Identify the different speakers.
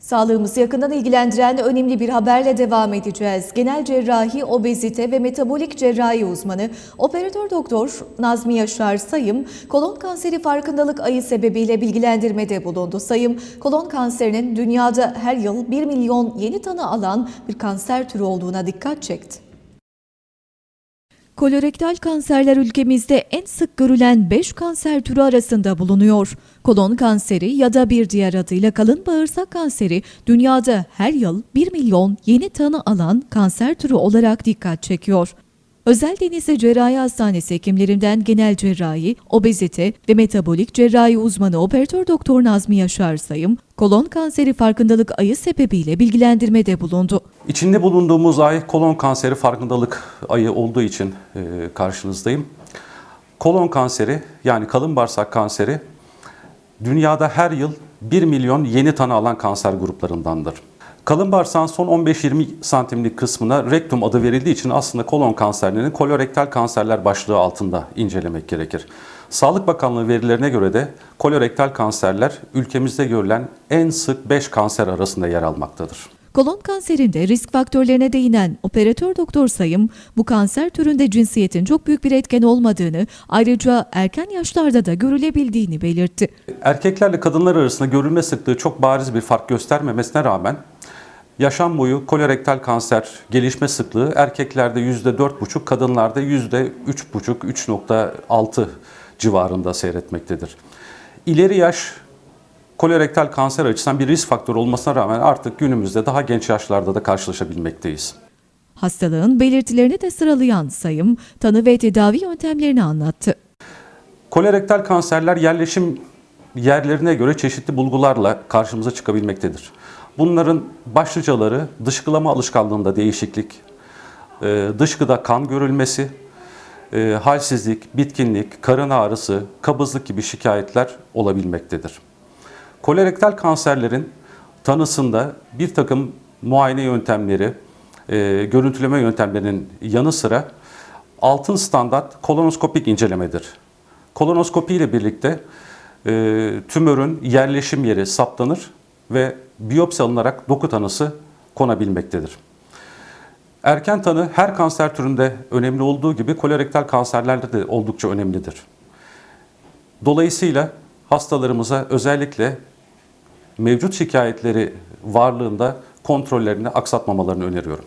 Speaker 1: Sağlığımızı yakından ilgilendiren önemli bir haberle devam edeceğiz. Genel cerrahi, obezite ve metabolik cerrahi uzmanı operatör doktor Nazmi Yaşar Sayım, kolon kanseri farkındalık ayı sebebiyle bilgilendirmede bulundu. Sayım, kolon kanserinin dünyada her yıl 1 milyon yeni tanı alan bir kanser türü olduğuna dikkat çekti. Kolorektal kanserler ülkemizde en sık görülen 5 kanser türü arasında bulunuyor. Kolon kanseri ya da bir diğer adıyla kalın bağırsak kanseri dünyada her yıl 1 milyon yeni tanı alan kanser türü olarak dikkat çekiyor. Özel Denizli Cerrahi Hastanesi hekimlerinden genel cerrahi, obezite ve metabolik cerrahi uzmanı operatör doktor Nazmi Yaşar Sayım, kolon kanseri farkındalık ayı sebebiyle bilgilendirmede bulundu.
Speaker 2: İçinde bulunduğumuz ay kolon kanseri farkındalık ayı olduğu için e, karşınızdayım. Kolon kanseri yani kalın bağırsak kanseri dünyada her yıl 1 milyon yeni tanı alan kanser gruplarındandır. Kalın bağırsağın son 15-20 santimlik kısmına rektum adı verildiği için aslında kolon kanserlerinin kolorektal kanserler başlığı altında incelemek gerekir. Sağlık Bakanlığı verilerine göre de kolorektal kanserler ülkemizde görülen en sık 5 kanser arasında yer almaktadır.
Speaker 1: Kolon kanserinde risk faktörlerine değinen operatör doktor Sayım, bu kanser türünde cinsiyetin çok büyük bir etken olmadığını, ayrıca erken yaşlarda da görülebildiğini belirtti.
Speaker 2: Erkeklerle kadınlar arasında görülme sıklığı çok bariz bir fark göstermemesine rağmen yaşam boyu kolorektal kanser gelişme sıklığı erkeklerde %4,5, kadınlarda %3,5-3,6 civarında seyretmektedir. İleri yaş kolorektal kanser açısından bir risk faktörü olmasına rağmen artık günümüzde daha genç yaşlarda da karşılaşabilmekteyiz.
Speaker 1: Hastalığın belirtilerini de sıralayan Sayım, tanı ve tedavi yöntemlerini anlattı.
Speaker 2: Kolorektal kanserler yerleşim yerlerine göre çeşitli bulgularla karşımıza çıkabilmektedir. Bunların başlıcaları dışkılama alışkanlığında değişiklik, e, dışkıda kan görülmesi, e, halsizlik, bitkinlik, karın ağrısı, kabızlık gibi şikayetler olabilmektedir. Kolorektal kanserlerin tanısında bir takım muayene yöntemleri, e, görüntüleme yöntemlerinin yanı sıra altın standart kolonoskopik incelemedir. Kolonoskopi ile birlikte tümörün yerleşim yeri saptanır ve biyopsi alınarak doku tanısı konabilmektedir. Erken tanı her kanser türünde önemli olduğu gibi kolorektal kanserlerde de oldukça önemlidir. Dolayısıyla hastalarımıza özellikle mevcut şikayetleri varlığında kontrollerini aksatmamalarını öneriyorum.